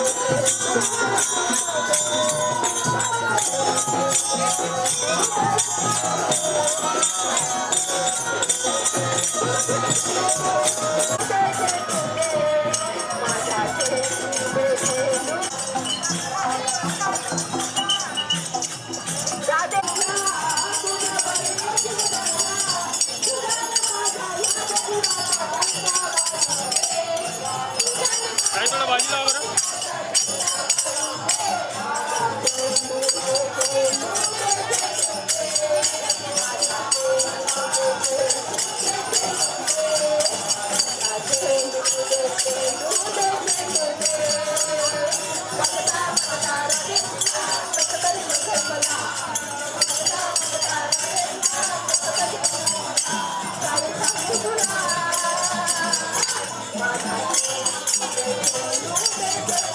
I don't know. Thank you.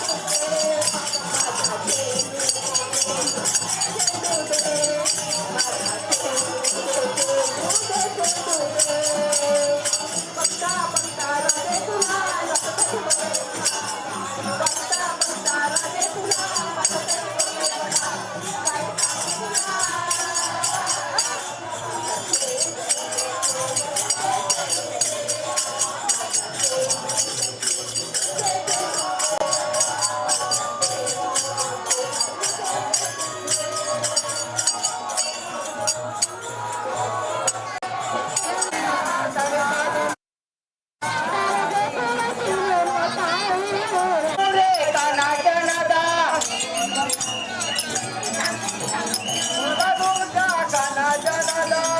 Lord.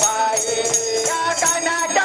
Bye. Yeah,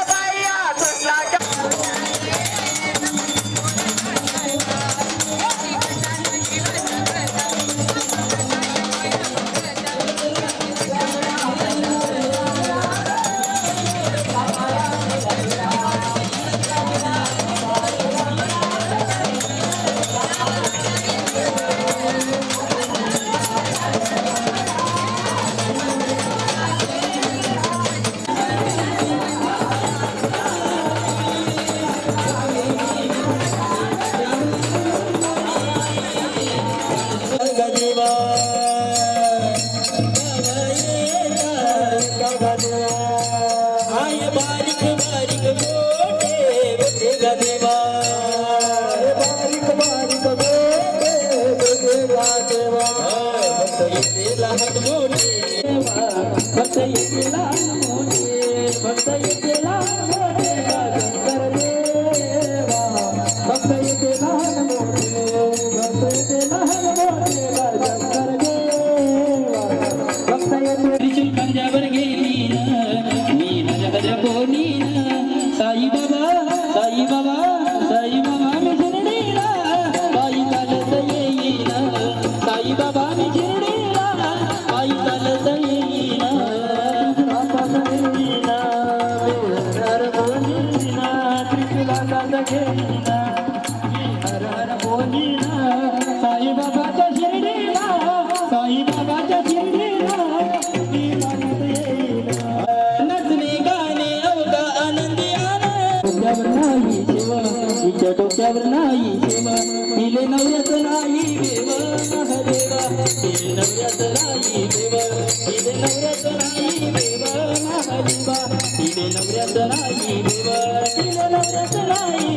செய்யலாம். देवा हिरे नवऱ्यात राई देवा हिरे नवऱ्यात राई देवा माझा जीवा हिरे देवा हिरे नवऱ्यात राई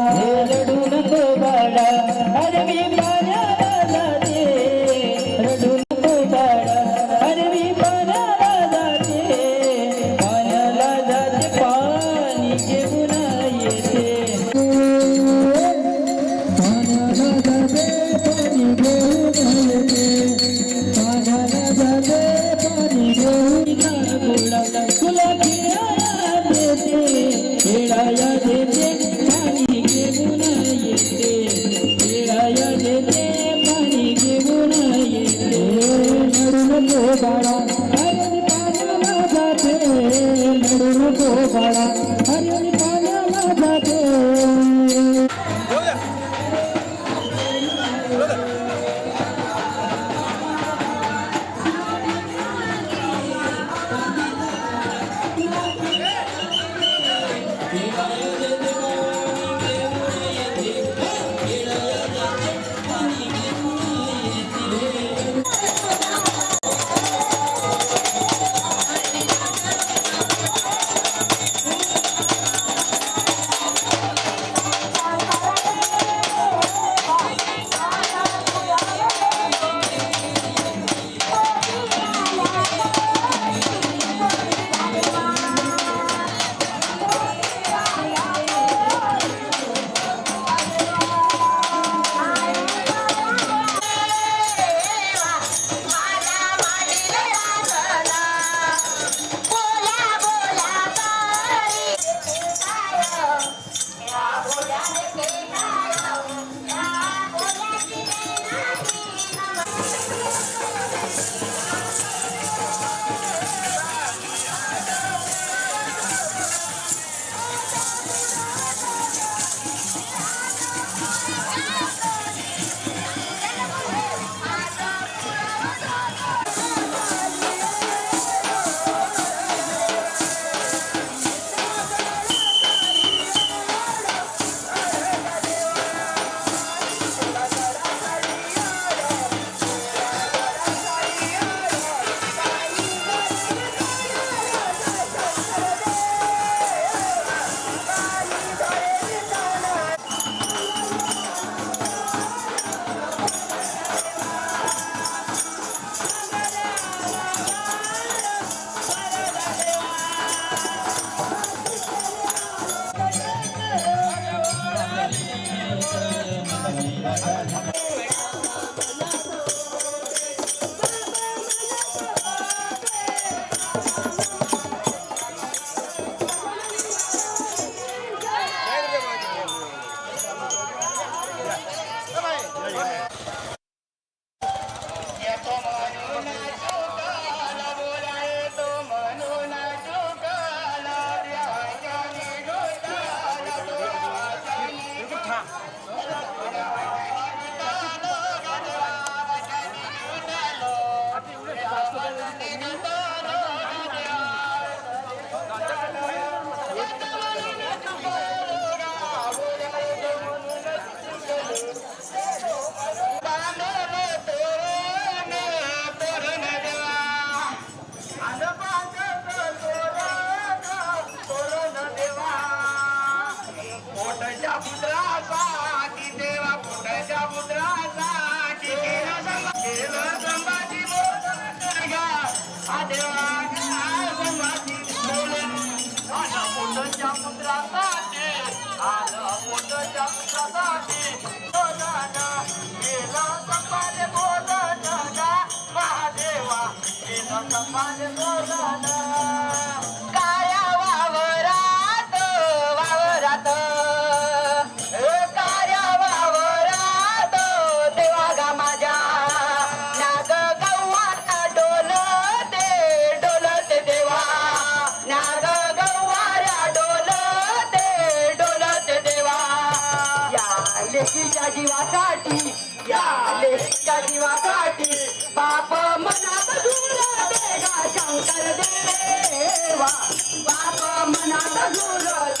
काळ्या वावरात वावरात. काळ्या वावरात देवा गा माझ्या. नाग गव्हाना डोल ते डोल ते देवा. नाग गव्हाऱ्या डोल ते डोल ते देवा. या लेकीच्या जीवासाठी Hallelujah.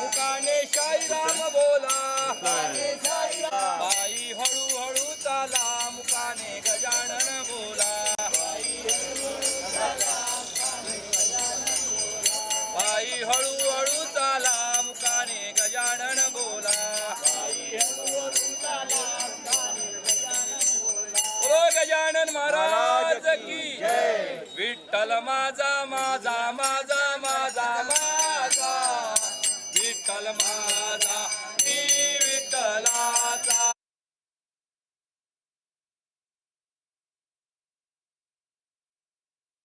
मुकाने शाई राम बोला बाई हळूहळू चाला मुकाने गजानन बोला बाई हळूहळू चाला. बोलो गजानन महाराज की विठ्ठल माझा माझा माझा माझा माझा. विठ्ठल माझा मी विठ्ठलाचा